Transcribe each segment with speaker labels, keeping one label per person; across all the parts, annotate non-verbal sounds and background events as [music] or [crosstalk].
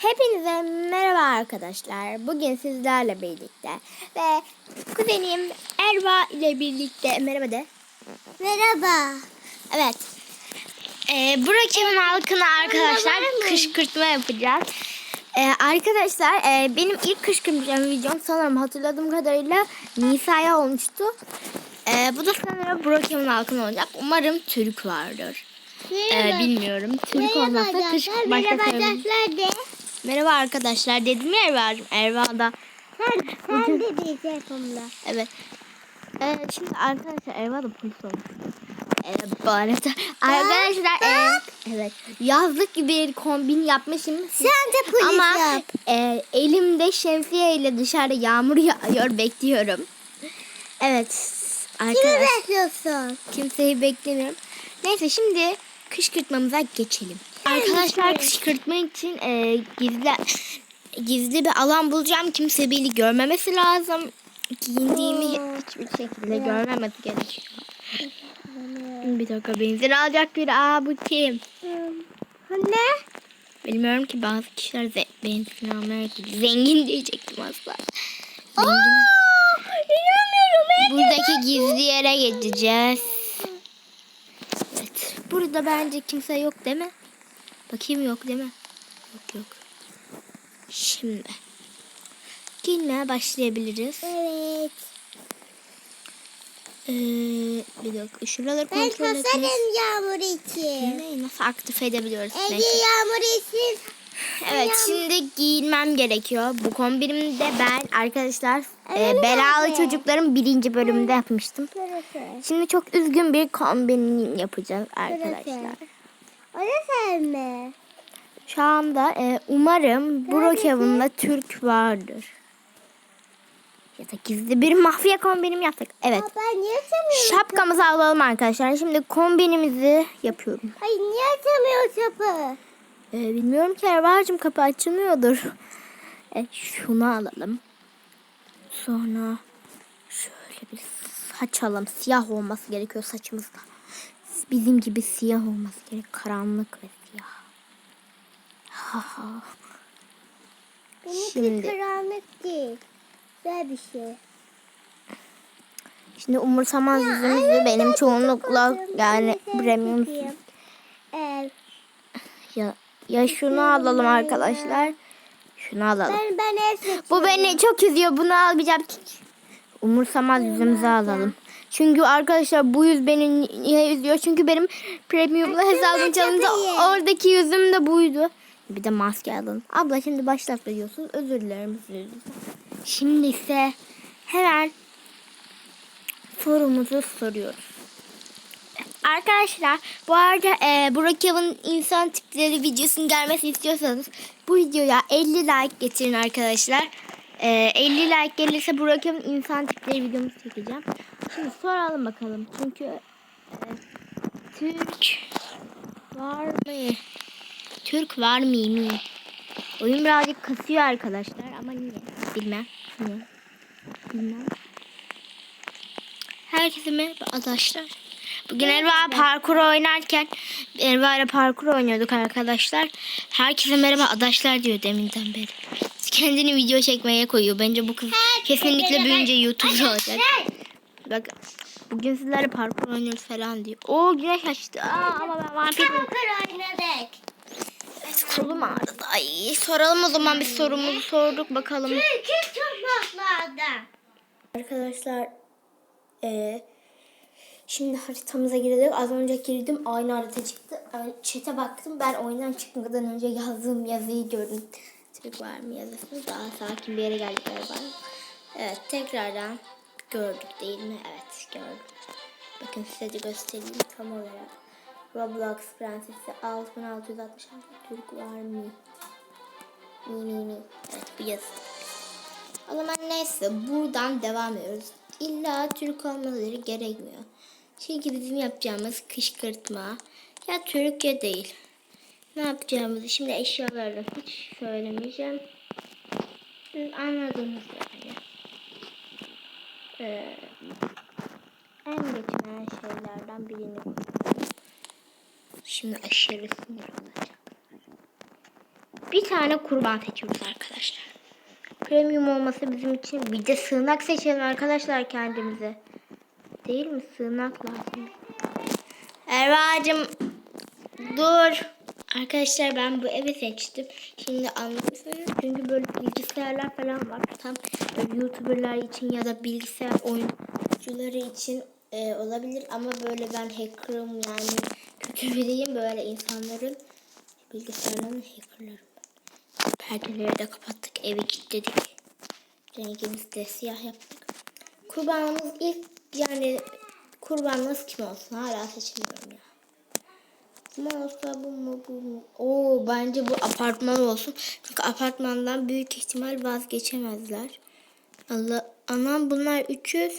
Speaker 1: Hepinize merhaba arkadaşlar. Bugün sizlerle birlikte ve kuzenim Erva ile birlikte merhaba de.
Speaker 2: Merhaba.
Speaker 1: Evet. Ee, Burak'ın halkına arkadaşlar kışkırtma yapacağız. Ee, arkadaşlar e, benim ilk kışkırtma videom sanırım hatırladığım kadarıyla Nisa'ya olmuştu. Ee, bu da sanırım Burak'ın halkına olacak. Umarım Türk vardır. Ee, bilmiyorum. Türk olmazsa
Speaker 2: arkadaşlar.
Speaker 1: kışkırtma
Speaker 2: Merhaba arkadaşlar de.
Speaker 1: Merhaba arkadaşlar dedim ya Erva'cığım. Erva da
Speaker 2: Sen, sen de telefonla.
Speaker 1: evet. Ee, şimdi arkadaşlar Erva da polis olmuş. Evet bu arada arkadaşlar e, evet yazlık gibi bir kombin yapmışım.
Speaker 2: Sen de polis
Speaker 1: Ama
Speaker 2: yap.
Speaker 1: e, elimde şemsiye ile dışarıda yağmur yağıyor bekliyorum. Evet
Speaker 2: Kimi
Speaker 1: arkadaşlar
Speaker 2: bekliyorsun?
Speaker 1: kimseyi beklemiyorum. Neyse şimdi kışkırtmamıza geçelim. Arkadaşlar kışkırtmak için e, gizli gizli bir alan bulacağım. Kimse beni görmemesi lazım. Giyindiğimi hiçbir şekilde görmemesi gerekiyor. Bir dakika benzin alacak bir Aa bu kim?
Speaker 2: Ne?
Speaker 1: Bilmiyorum ki bazı kişiler ze- benzin almaya gidiyor. Zengin diyecektim asla. Zengin. Buradaki gizli yere geçeceğiz. Evet. Burada bence kimse yok değil mi? Bakayım yok değil mi? Yok yok. Şimdi. Giyinmeye başlayabiliriz.
Speaker 2: Evet.
Speaker 1: Ee, bir dakika. Şuraları
Speaker 2: Ben
Speaker 1: kontrol
Speaker 2: kasarım yağmur için.
Speaker 1: Ne, Nasıl aktif edebiliyoruz? Neyse.
Speaker 2: yağmur için.
Speaker 1: Evet şimdi giyinmem gerekiyor. Bu kombinimde ben arkadaşlar e, belalı
Speaker 2: evet.
Speaker 1: çocukların birinci bölümünde yapmıştım. Şimdi çok üzgün bir kombin yapacağız arkadaşlar.
Speaker 2: O da sen mi?
Speaker 1: Şu anda e, umarım Brookhaven'da Türk vardır. Ya da gizli bir mafya kombinim yaptık. Evet.
Speaker 2: Aa, ben niye açamıyorum?
Speaker 1: Şapkamızı alalım arkadaşlar. Şimdi kombinimizi yapıyorum.
Speaker 2: Ay niye açamıyor çapı?
Speaker 1: E, bilmiyorum ki Erva'cığım kapı açılmıyordur. E, şunu alalım. Sonra şöyle bir saç alalım. Siyah olması gerekiyor saçımızda. Bizim gibi siyah olması gerek. Karanlık ve siyah. Ha ha.
Speaker 2: Benimki
Speaker 1: Şimdi.
Speaker 2: karanlık değil. Güzel bir şey.
Speaker 1: Şimdi umursamaz yüzümüzü benim
Speaker 2: ben
Speaker 1: çoğunlukla yani premium
Speaker 2: Evet.
Speaker 1: ya, ya şunu alalım arkadaşlar. Şunu alalım.
Speaker 2: Ben ben.
Speaker 1: Bu beni çok üzüyor. Bunu almayacağım. Umursamaz yüzümüzü alalım. Çünkü arkadaşlar bu yüz beni niye üzüyor? Çünkü benim premiumlu hesabım
Speaker 2: iyi.
Speaker 1: oradaki yüzüm de buydu. Bir de maske alın. Abla şimdi başlat diyorsun. Özür dilerim. Şimdi ise hemen sorumuzu soruyoruz. Arkadaşlar bu arada e, Burak Yav'ın insan tipleri videosunun gelmesini istiyorsanız bu videoya 50 like getirin arkadaşlar. E, 50 like gelirse Burak Yav'ın insan tipleri videomuzu çekeceğim. Şimdi soralım bakalım. Çünkü e, Türk var mı? Türk var mı mi? Oyun birazcık kasıyor arkadaşlar ama niye? Bilmem. Niye? Bilmem. Herkese merhaba arkadaşlar. Bugün Erva parkur oynarken Erva ile parkur oynuyorduk arkadaşlar. Herkese merhaba arkadaşlar diyor deminden beri. Kendini video çekmeye koyuyor. Bence bu kız kesinlikle büyüyünce YouTuber olacak. Bak bugün sizlerle parkur oynuyoruz falan diyor. Oo güneş açtı. Aa, ama ben vampir
Speaker 2: Parkur oynadık.
Speaker 1: Evet, kolum ağrıdı. Ay soralım o zaman bir sorumuzu sorduk bakalım.
Speaker 2: Çünkü tırnaklarda.
Speaker 1: Arkadaşlar eee, şimdi haritamıza girdik. Az önce girdim aynı harita çıktı. Yani Chat'e baktım ben oyundan çıkmadan önce yazdığım yazıyı gördüm. Türk var mı yazısını daha sakin bir yere geldik galiba. Evet tekrardan gördük değil mi? Evet gördük. Bakın size de göstereyim tam olarak. Roblox Prensesi 6666 Türk var mı? Mi mi mi. Evet bu yazı. O zaman neyse buradan devam ediyoruz. İlla Türk olmaları gerekmiyor. Çünkü bizim yapacağımız kışkırtma ya Türk ya değil. Ne yapacağımızı şimdi eşyalarla hiç söylemeyeceğim. Siz anladınız yani. Ee, en geçmeyen şeylerden birini koyuyorum. Şimdi aşırı sinir olacağım. bir tane kurban seçiyoruz arkadaşlar. Premium olması bizim için bir de sığınak seçelim arkadaşlar kendimize. Değil mi? Sığınak lazım. Erva'cığım dur. Arkadaşlar ben bu evi seçtim. Şimdi anlamışsınız. Çünkü böyle bilgisayarlar falan var. Tam böyle youtuberlar için ya da bilgisayar oyuncuları için e, olabilir. Ama böyle ben hacker'ım yani kötü biriyim. Böyle insanların bilgisayarlarının hacker'larım. Perdeleri de kapattık. Evi kilitledik. Rengimizi de siyah yaptık. Kurbanımız ilk yani kurbanımız kim olsun hala seçemiyorum ya. Olsa bu mu bu mu? Oo bence bu apartman olsun. Çünkü apartmandan büyük ihtimal vazgeçemezler. Allah anam bunlar 300.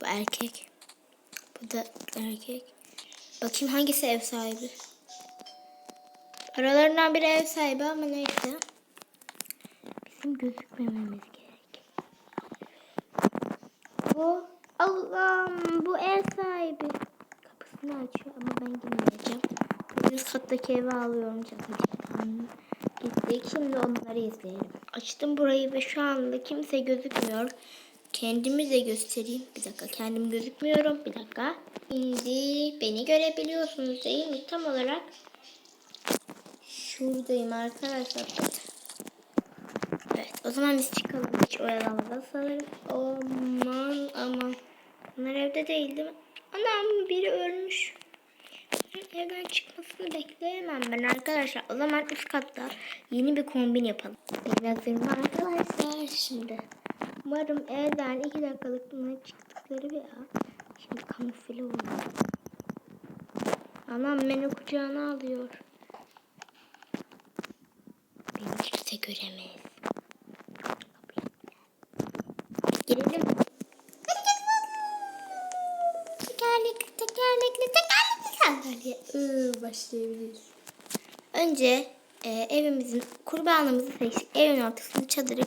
Speaker 1: Bu erkek. Bu da erkek. Bakayım hangisi ev sahibi? Aralarından biri ev sahibi ama neyse. Bizim gözükmememiz gerek. Bu Allah'ım bu ev sahibi. Kapısını açıyor ama ben girmeyeceğim. Üst kattaki evi alıyorum canım. Gittik şimdi onları izleyelim. Açtım burayı ve şu anda kimse gözükmüyor. Kendimi de göstereyim. Bir dakika kendim gözükmüyorum. Bir dakika. Şimdi beni görebiliyorsunuz değil mi? Tam olarak şuradayım arkadaşlar. Evet o zaman biz çıkalım. Hiç oyalanmadan sanırım. Aman aman. Bunlar evde değil değil mi? Anam biri ölmüş. Evden çıkmasını bekleyemem ben arkadaşlar. O zaman üst katta yeni bir kombin yapalım. Hazırım arkadaşlar şimdi. Umarım evden iki dakikalık mı çıktıkları bir an. Şimdi kamufle olur. Anam beni kucağına alıyor. Beni kimse göremez. Girelim. Tekerlekli, tekerlekli, tekerlekli sandalye. Iı, başlayabiliriz. Önce e, evimizin kurbanımızı seçtik. Evin ortasına çadırı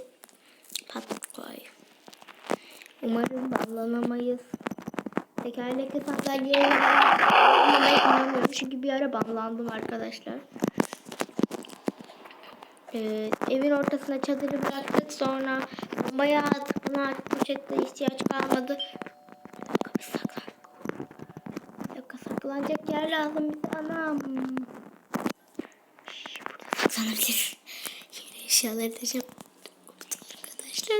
Speaker 1: pat koy. Umarım banlanamayız. Tekerlekli sandalyeye. Çünkü bir ara banlandım arkadaşlar. Ee, evin ortasına çadırı bıraktık. Sonra bayağı attık. Buna artık poşette ihtiyaç kalmadı. Kapı saklan. Bir dakika saklanacak yer lazım bize. Anam. Saklanabilir. Yine eşyaları diyeceğim. Arkadaşlar.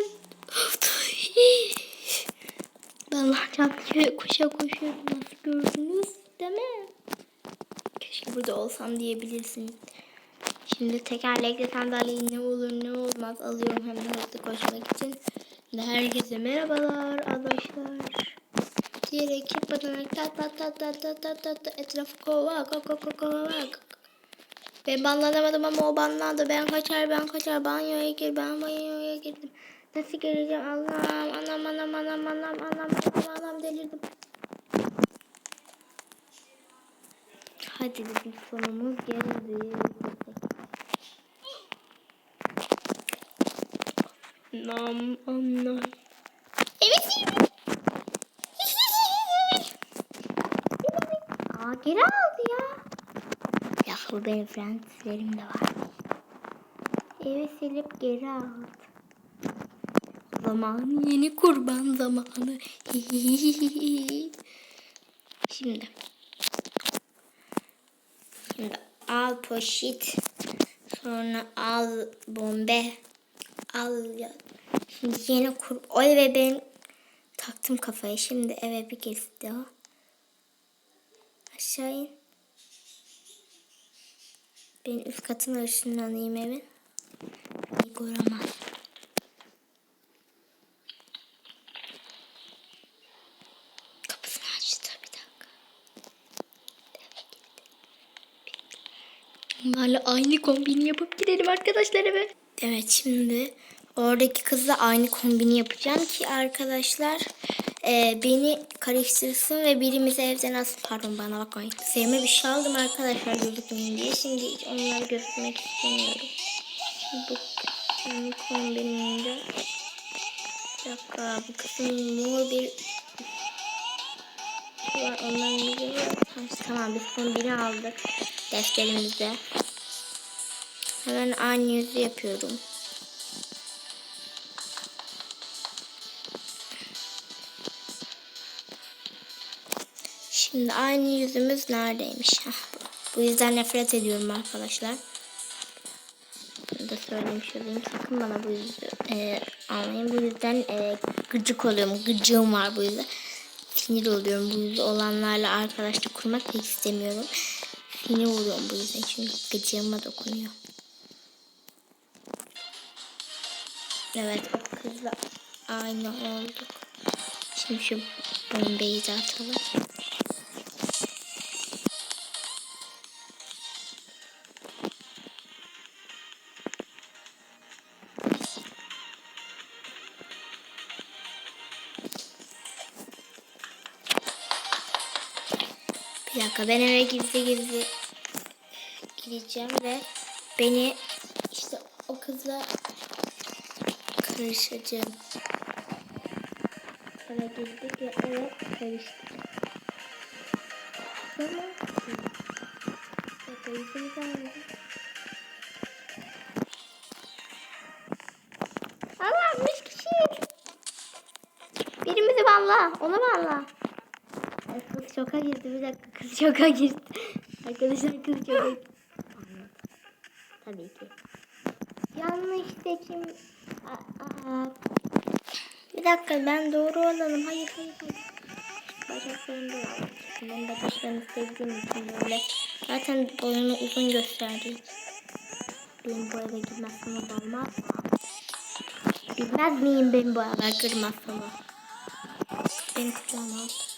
Speaker 1: Ben lan diye koşa koşuyorum. Nasıl gördünüz? Değil mi? Keşke burada olsam diyebilirsiniz. Şimdi tekerlekli sandalyeyi ne olur ne olmaz alıyorum hem de hızlı koşmak için. Herkese merhabalar arkadaşlar. Diyerek yapma dönerek tat tat tat tat tat tat tat etrafı kova kova kova kova Ben banlanamadım ama o banlandı. Ben kaçar ben kaçar banyoya gir ben banyoya girdim. Nasıl göreceğim Allah'ım anam anam anam anam anam anam anam delirdim. Hadi dedik sonumuz geldi. Nam anam. Evet. Geri aldı ya. Ya bu benim frenslerim de var. Evi silip geri aldı. Zaman yeni kurban zamanı. [laughs] Şimdi. Şimdi al poşet. Sonra al bombe. Al ya. Şimdi yeni kur... O eve ben taktım kafayı. Şimdi eve bir kez daha. Aşağı in. Ben üst katına ışınlanayım evin. Beni göremez. Kapısını açtı bir dakika. Bunlarla aynı kombini yapıp gidelim arkadaşlar eve. Evet şimdi oradaki kızla aynı kombini yapacağım ki arkadaşlar e, beni karıştırsın ve birimiz evden alsın. Pardon bana bakmayın. Sevme bir şey aldım arkadaşlar gözükmeyin diye. Şimdi onları gözükmek istemiyorum. Bu kombinimde. Bir dakika bu kızın mor bir var onların yüzü yok. Tamam, biz kombini aldık defterimize. Hemen aynı yüzü yapıyorum. Şimdi aynı yüzümüz neredeymiş? Bu. yüzden nefret ediyorum arkadaşlar. Bunu da söylemiş olayım. Sakın bana bu yüzü e, almayın. Bu yüzden e, gıcık oluyorum. Gıcığım var bu yüzden. Sinir oluyorum bu yüzü olanlarla arkadaşlık kurmak da istemiyorum. Sinir oluyorum bu yüzden çünkü gıcığıma dokunuyor. Evet o kızla aynı olduk. Şimdi şu bombeyi de atalım. Bir dakika ben eve gizli gizli gireceğim ve beni işte o kızla karışacağım. Eve girdik ve eve karıştık. Tamam. Aldık. Allah. Birimizi valla. Onu valla. Şoka girdi bir dakika kız şoka girdi. Arkadaşlar kız şoka. Tabii ki. Yanlış seçim. Bir dakika ben doğru olalım. Hayır hayır hayır. Bacaklarımda var. Ben bacaklarımı sevdiğim için böyle. Zaten boyunu uzun gösterdiği için. Benim bu eve girmezsem olmaz? Bilmez miyim benim bu eve girmezsem? Beni kucağıma al.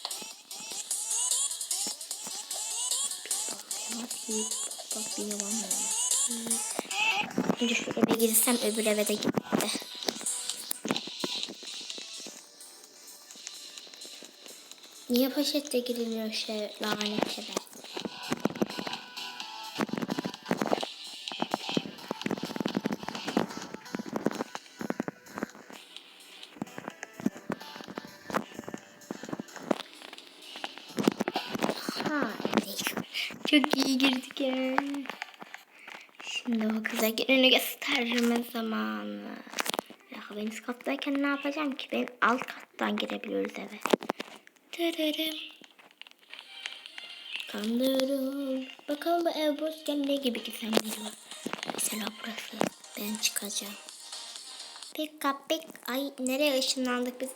Speaker 1: Bak bir yalan Şimdi şu eve girsem öbür eve de gitti. Niye poşette giriliyor şey lanet eve? Çok iyi girdik ya. Şimdi o kıza gününü gösterme zamanı. Ya ben üst kattayken ne yapacağım ki? Ben alt kattan girebiliyoruz eve. Tırırım. Kandırım. Bakalım bu ev boşken ne gibi gizemleri var. Mesela burası. Ben çıkacağım. Pika pik. Ay nereye ışınlandık biz?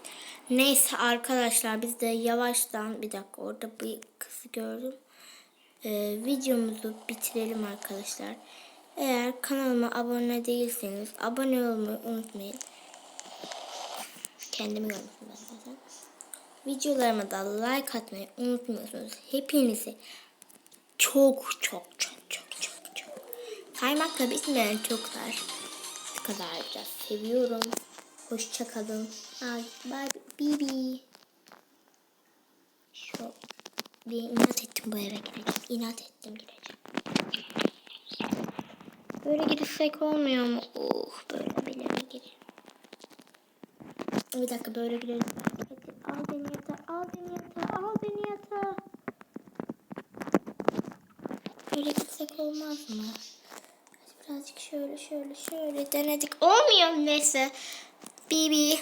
Speaker 1: Neyse arkadaşlar biz de yavaştan bir dakika orada bir kızı gördüm. Ee, videomuzu bitirelim arkadaşlar. Eğer kanalıma abone değilseniz abone olmayı unutmayın. Kendimi görmüşüm ben zaten. Videolarıma da like atmayı unutmuyorsunuz. Hepinizi çok çok çok çok çok çok saymakla bitmeyen çoklar. Kadar biraz seviyorum. Hoşça kalın. Ay, bye bibi. Şu bir inat ettim bu eve gireceğim. İnat ettim gireceğim. Böyle girsek olmuyor mu? Oh böyle bir eve gireyim. Bir dakika böyle girelim. Hadi al beni yatağa, al beni yatağa, al beni yatağa. Böyle gitsek olmaz mı? Hadi birazcık şöyle şöyle şöyle denedik. Olmuyor neyse. Bibi.